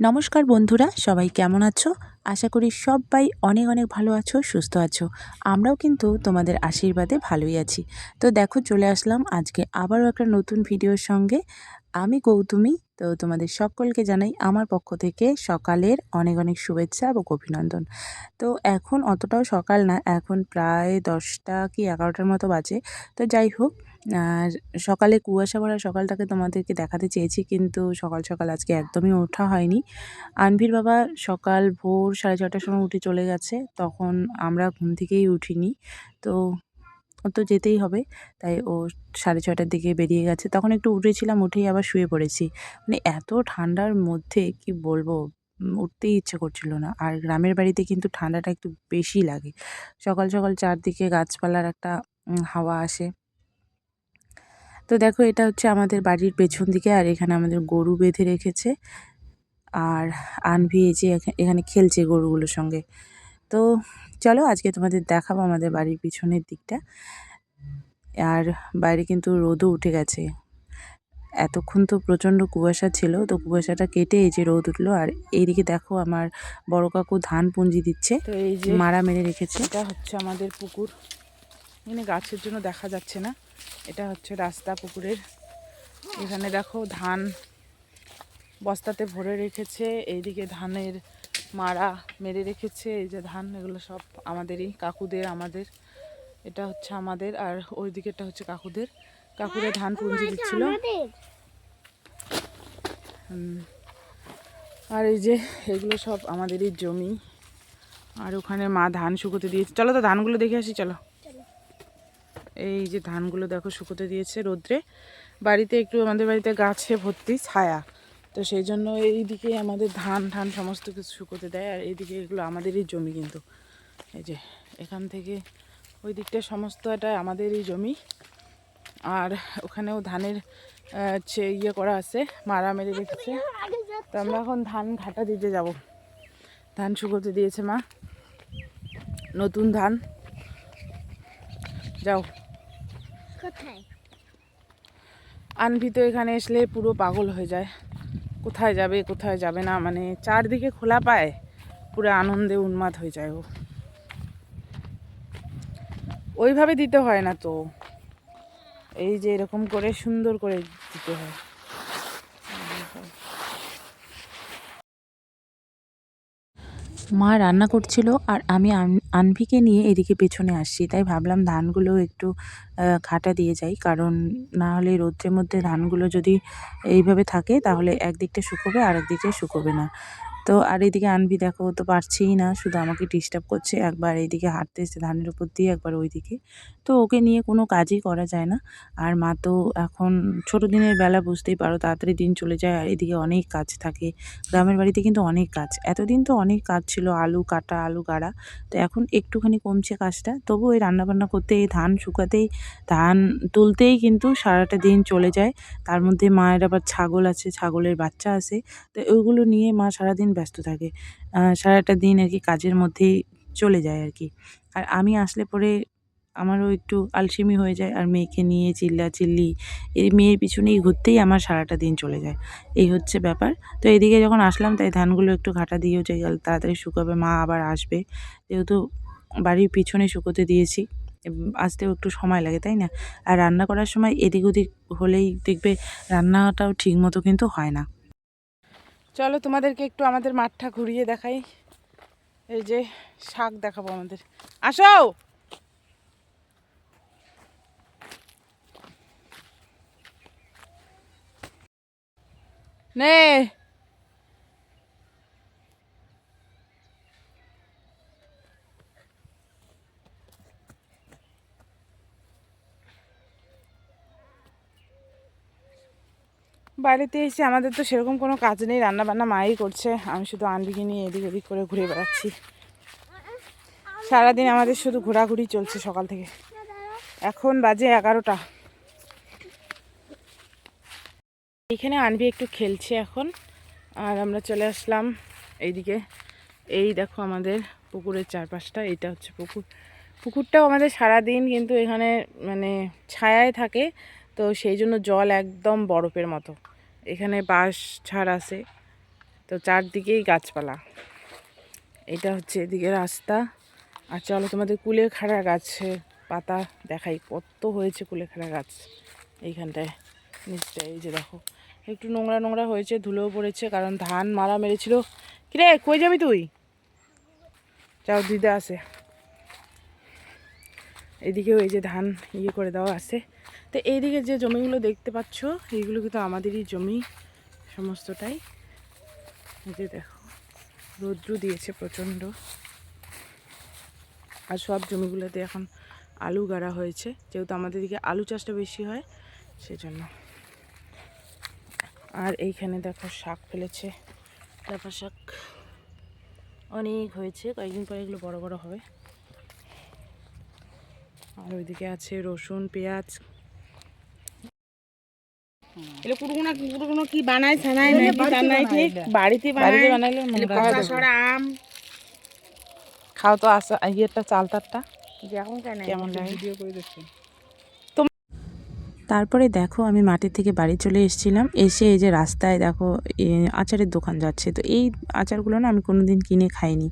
নমস্কার বন্ধুরা, সবাই কেমন আছো? আশা করি সবাই অনেক অনেক ভালো আছো, সুস্থ আছো। আমরাও কিন্তু তোমাদের আশীর্বাদে ভালোই আছি। তো দেখো, চলে আসলাম আজকে আবারও একটা নতুন ভিডিওর সঙ্গে। আমি গৌতমী, তো তোমাদের সকলকে জানাই আমার পক্ষ থেকে সকালের অনেক অনেক শুভেচ্ছা এবং অভিনন্দন। তো এখন অতটাও সকাল না, এখন প্রায় দশটা কি এগারোটার মতো বাজে। তো যাই হোক, আর সকালে কুয়াশা ভরা সকালটাকে তোমাদেরকে দেখাতে চেয়েছি, কিন্তু সকাল সকাল আজকে একদমই ওঠা হয়নি। আনভির বাবা সকাল ভোর সাড়ে ছটার সময় উঠে চলে গেছে, তখন আমরা ঘুম থেকেই উঠিনি। তো ও তো যেতেই হবে। তাই ও সাড়ে ছটার দিকে বেরিয়ে গেছে। তখন একটু উঠেছিলাম, উঠেই আবার শুয়ে পড়েছি। মানে এত ঠান্ডার মধ্যে কি বলব? উঠতেই ইচ্ছে করছিল না। আর গ্রামের বাড়িতে কিন্তু ঠান্ডাটা একটু বেশি লাগে। সকাল সকাল চারদিকে গাছপালার একটা হাওয়া আসে। তো দেখো, এটা হচ্ছে আমাদের বাড়ির পেছন দিকে আর এখানে আমাদের গরু বেঁধে রেখেছে। আর আনভি এই যে এখা- এখানে খেলছে গরুগুলোর সঙ্গে। তো চলো আজকে তোমাদের দেখাবো আমাদের বাড়ির পিছনের দিকটা। আর বাইরে কিন্তু রোদও উঠে গেছে। এতক্ষণ তো প্রচণ্ড কুয়াশা ছিল তো কুয়াশাটা কেটে এই যে রোদ উঠল। আর এইদিকে দেখো আমার বড় কাকু ধান পুঞ্জি দিচ্ছে তো এই যে মারা মেরে রেখেছে। এটা হচ্ছে আমাদের পুকুর। এখানে গাছের জন্য দেখা যাচ্ছে না এটা হচ্ছে রাস্তা পুকুরের। এখানে দেখো ধান বস্তাতে ভরে রেখেছে এইদিকে ধানের মারা মেরে রেখেছে এই যে ধান এগুলো সব আমাদেরই কাকুদের আমাদের। এটা হচ্ছে আমাদের আর ওই দিকেরটা হচ্ছে কাকুদের। কাকুদের ধান পুঞ্জি দিচ্ছিল। আর এই যে এগুলো সব আমাদেরই জমি। আর ওখানে মা ধান শুকোতে দিয়েছে। চলো তো ধানগুলো দেখে আসি চলো। এই যে ধানগুলো দেখো শুকোতে দিয়েছে রোদ্রে। বাড়িতে একটু আমাদের বাড়িতে গাছে ভর্তি ছায়া। তো সেই জন্য এইদিকে আমাদের ধান ধান সমস্ত কিছু শুকোতে দেয় আর এইদিকে এগুলো আমাদেরই জমি কিন্তু। এই যে এখান থেকে ওই দিকটা সমস্তটা আমাদেরই জমি। আর ওখানেও ধানের হচ্ছে ইয়ে করা আছে মারা মেরে রেখেছে। তো আমরা এখন ধান ঘাটা দিতে যাব। ধান শুকোতে দিয়েছে মা। নতুন ধান। যাও। আনভি তো এখানে আসলে পুরো পাগল হয়ে যায়। কোথায় যাবে কোথায় যাবে না মানে চারদিকে খোলা পায়, পুরো আনন্দে উন্মাদ হয়ে যায় ও। ওইভাবে দিতে হয় না তো। এই যে এরকম করে সুন্দর করে দিতে হয়। মা রান্না করছিল আর আমি আন- আনভিকে নিয়ে এদিকে পেছনে আসছি। তাই ভাবলাম ধানগুলো একটু খাটা দিয়ে যাই। কারণ না হলে রৌদ্রের মধ্যে ধানগুলো যদি এইভাবে থাকে, তাহলে একদিকটা শুকোবে আর একদিকটা শুকোবে না। তো আর এদিকে আনবি দেখো তো পারছেই না। শুধু আমাকে ডিস্টার্ব করছে, একবার এইদিকে হাঁটতে এসে ধানের উপর দিয়ে, একবার ওইদিকে। তো ওকে নিয়ে কোনো কাজই করা যায় না। আর মা তো এখন ছোটো দিনের বেলা বুঝতেই পারো, তাড়াতাড়ি দিন চলে যায়, আর এদিকে অনেক কাজ থাকে। গ্রামের বাড়িতে কিন্তু অনেক কাজ। এতদিন তো অনেক কাজ ছিল, আলু কাটা, আলু গাড়া। তো এখন একটুখানি কমছে কাজটা। তবু ওই রান্নাবান্না করতে, এই ধান শুকাতেই, ধান তুলতেই কিন্তু সারাটা দিন চলে যায়। তার মধ্যে মায়ের আবার ছাগল আছে, ছাগলের বাচ্চা আছে। তো ওইগুলো নিয়ে মা সারাদিন ব্যস্ত থাকে। সারাটা দিন আর কি কাজের মধ্যেই চলে যায় আর কি। আর আমি আসলে পরে আমারও একটু আলসেমি হয়ে যায় আর মেয়েকে নিয়ে চিল্লা চিল্লি এই মেয়ের পিছনেই ঘুরতেই আমার সারাটা দিন চলে যায়। এই হচ্ছে ব্যাপার। তো এদিকে যখন আসলাম তাই ধানগুলো একটু ঘাটা দিয়েও যে গেল, তাড়াতাড়ি শুকাবে, মা আবার আসবে। যেহেতু বাড়ির পিছনে শুকোতে দিয়েছি আসতেও একটু সময় লাগে, তাই না? আর রান্না করার সময় এদিক ওদিক হলেই দেখবে রান্নাটাও ঠিক মতো কিন্তু হয় না। চলো তোমাদেরকে একটু আমাদের মাঠটা ঘুরিয়ে দেখাই। এই যে শাক দেখাবো আমাদের। আসো! নে! বাড়িতে এসে আমাদের তো সেরকম কোনো কাজ নেই রান্না বান্না মাই করছে। আমি শুধু আনবিকে নিয়ে এদিক ওদিক করে ঘুরে বেড়াচ্ছি। সারাদিন আমাদের শুধু ঘোরাঘুরি চলছে সকাল থেকে। এখন বাজে এগারোটা। এখানে আনবি একটু খেলছে এখন। আর আমরা চলে আসলাম এইদিকে। এই দেখো আমাদের পুকুরের চারপাশটা, এইটা হচ্ছে পুকুর। পুকুরটাও আমাদের সারাদিন কিন্তু এখানে মানে ছায়ায় থাকে, তো সেই জন্য জল একদম বরফের মতো। এখানে বাঁশ ছাড় আছে। তো চারদিকেই গাছপালা। এটা হচ্ছে এদিকে রাস্তা। আর চলো তোমাদের কুলেখাড়া গাছের পাতা দেখাই। কত হয়েছে কুলেখাড়া গাছ এইখানটায়, নিচটায়, এই যে দেখো। একটু নোংরা নোংরা হয়েছে, ধুলোও পড়েছে, কারণ ধান মারা মেরেছিল। কিরে, কই যাবি তুই? যাও, দিদা আছে এদিকেও এই যে ধান ইয়ে করে দেওয়া আছে। তো এইদিকে যে জমিগুলো দেখতে পাচ্ছ, এইগুলো কিন্তু আমাদেরই জমি সমস্তটাই। যে দেখো, রৌদ্র দিয়েছে প্রচণ্ড। আর সব জমিগুলোতে এখন আলু গাড়া হয়েছে, যেহেতু আমাদের দিকে আলু চাষটা বেশি হয়, সেজন্য। আর এইখানে দেখো শাক ফেলেছে লাফা শাক। অনেক হয়েছে, কয়েকদিন পরে এগুলো বড় বড় হবে। আর ওইদিকে আছে রসুন, পেঁয়াজ এগুলো কুড়ুকুনা কুড়ুকুনো কি বানায় ছানায় নাকি ঠিক বাড়িতে বাড়িতে বানাইলে হয়ে সরা আম। খাও তো আসা ইয়েটা চালতারটা যেমন কেন কেমন ভিডিও করে দেখছি তারপরে দেখো আমি মাঠের থেকে বাড়ি চলে এসেছিলাম। এসে এই যে রাস্তায় দেখো এ, আচারের দোকান যাচ্ছে। তো এই আচারগুলো না আমি কোনোদিন কিনে খাইনি।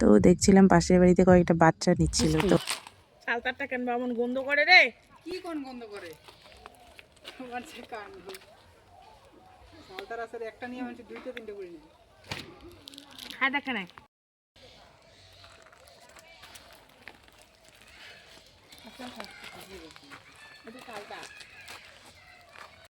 তো দেখছিলাম পাশের বাড়িতে কয়েকটা বাচ্চা নিচ্ছিল। তো সালতারটা কেন বামন গন্ধ করে রে? কি কোন বন্ধ করে? আমার সে কান সালতার আসার একটা নিয়ে আমি দুইটা তিনটে করে নিই খায় দেখে নাই। এটা